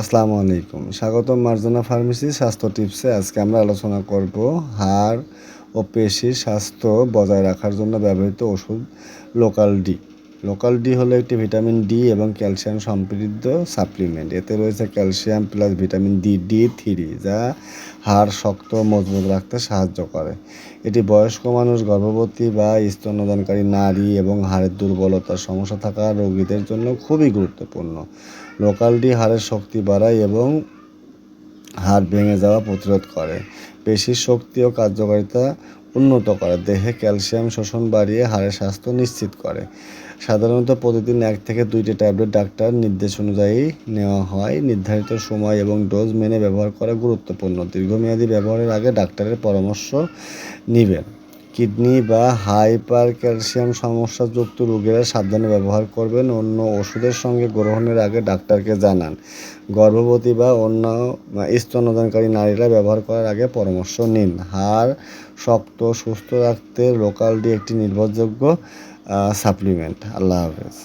আসসালামু আলাইকুম। স্বাগতম মার্জনা ফার্মেসি স্বাস্থ্য টিপসে আজকে আমরা আলোচনা করব হাড় ও পেশির স্বাস্থ্য বজায় রাখার জন্য ব্যবহৃত ওষুধ লোকাল ডি। লোকাল ডি হলো একটি ভিটামিন ডি এবং ক্যালসিয়াম সমৃদ্ধ সাপ্লিমেন্ট এতে রয়েছে calcium plus vitamin D D three যা হাড় শক্ত, মজবুত রাখতে সাহায্য করে। এটি বয়স্ক মানুষ, গর্ভবতী বা স্তন্যদানকারী নারী এবং হাড়ের দুর্বলতার সমস্যা থাকা রোগীদের জন্য খুবই গুরুত্বপূর্ণ। লোকাল ডি হাড়ের শক্তি বাড়ায় এবং হাড় ভেঙে যাওয়া প্রতিরোধ করে। পেশির শক্তি ও কার্যকারিতা উন্নত করে। দেহে ক্যালসিয়াম শোষণ বাড়িয়ে হাড়ের স্বাস্থ্য নিশ্চিত করে। সাধারণত প্রতিদিন এক থেকে দুইটি ট্যাবলেট ডাক্তার নির্দেশ অনুযায়ী নেওয়া হয়। নির্ধারিত সময় এবং ডোজ মেনে ব্যবহার করা গুরুত্বপূর্ণ। দীর্ঘমেয়াদী ব্যবহারের আগে ডাক্তারের পরামর্শ নেবেন। কিডনি বা হাইপার ক্যালসিয়াম সমস্যাযুক্ত রোগীরা সাবধানে ব্যবহার করবেন, অন্য ওষুধের সঙ্গে গ্রহণের আগে ডাক্তারকে জানান। গর্ভবতী বা অন্য স্তন্যদানকারী নারীরা ব্যবহার করার আগে পরামর্শ নিন। হাড় শক্ত, সুস্থ রাখতে লোকালটি একটি নির্ভরযোগ্য সাপ্লিমেন্ট আল্লাহ হাফেজ।